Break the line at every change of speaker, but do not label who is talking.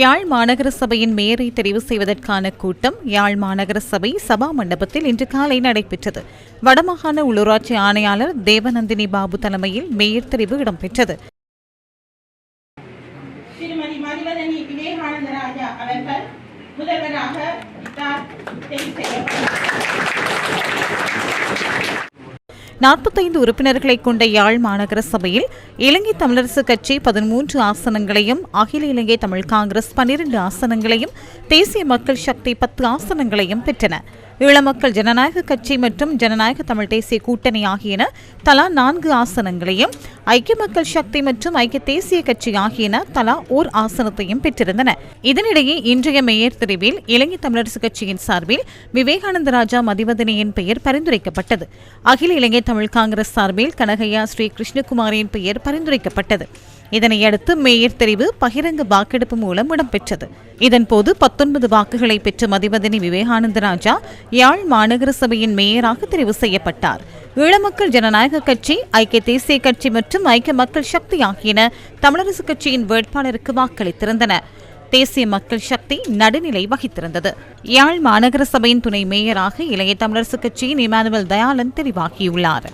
யாழ் மாநகர சபையின் மேயரை தெரிவு செய்வதற்கான கூட்டம் யாழ் மாநகர சபை சபா மண்டபத்தில் இன்று காலை நடைபெற்றது. வடமாகாண உள்ளூராட்சி ஆணையாளர் தேவநந்தினி பாபு தலைமையில் மேயர் தெரிவு இடம்பெற்றது.
முதல்வராக இத்தார் தெரிவு செய்யப்பட்டார்
நாற்பத்தைந்து உறுப்பினர்களை கொண்ட யாழ் மாநகர சபையில் இலங்கை தமிழரசு கட்சி பதிமூன்று ஆசனங்களையும் அகில இலங்கை தமிழ் காங்கிரஸ் பன்னிரண்டு ஆசனங்களையும் தேசிய மக்கள் சக்தி பத்து ஆசனங்களையும் பெற்றன. ஈழமக்கள் ஜனநாயக கட்சி மற்றும் ஜனநாயக தமிழ் தேசிய கூட்டணி ஆகியன தலா நான்கு ஆசனங்களையும் ஐக்கிய மக்கள் சக்தி மற்றும் ஐக்கிய தேசிய கட்சி ஆகியன தலா ஓர் ஆசனத்தையும் பெற்றிருந்தன. இதனிடையே இன்றைய மேயர் தெரிவில் இலங்கை தமிழரசு கட்சியின் சார்பில் விவேகானந்த ராஜா பெயர் பரிந்துரைக்கப்பட்டது. அகில இலங்கை தமிழ் காங்கிரஸ் சார்பில் கனகையா ஸ்ரீ கிருஷ்ணகுமாரின் பெயர் பரிந்துரைக்கப்பட்டது. இதனையடுத்து மேயர் தெரிவு பகிரங்க வாக்கெடுப்பு மூலம் இடம்பெற்றது. இதன்போது பத்தொன்பது வாக்குகளை பெற்ற மதிவதனி விவேகானந்த ராஜா யாழ் மாநகர சபையின் மேயராக தெரிவு செய்யப்பட்டார். ஈழமக்கள் ஜனநாயக கட்சி ஐக்கிய தேசிய கட்சி மற்றும் ஐக்கிய மக்கள் சக்தி ஆகியன தமிழரசு கட்சியின் வேட்பாளருக்கு வாக்களித்திருந்தன. தேசிய மக்கள் சக்தி நடுநிலை வகித்திருந்தது. யாழ் மாநகர சபையின் துணை மேயராக இளைய தமிழரசு கட்சியின் இமானுவல் தயாளன் தெரிவாகியுள்ளார்.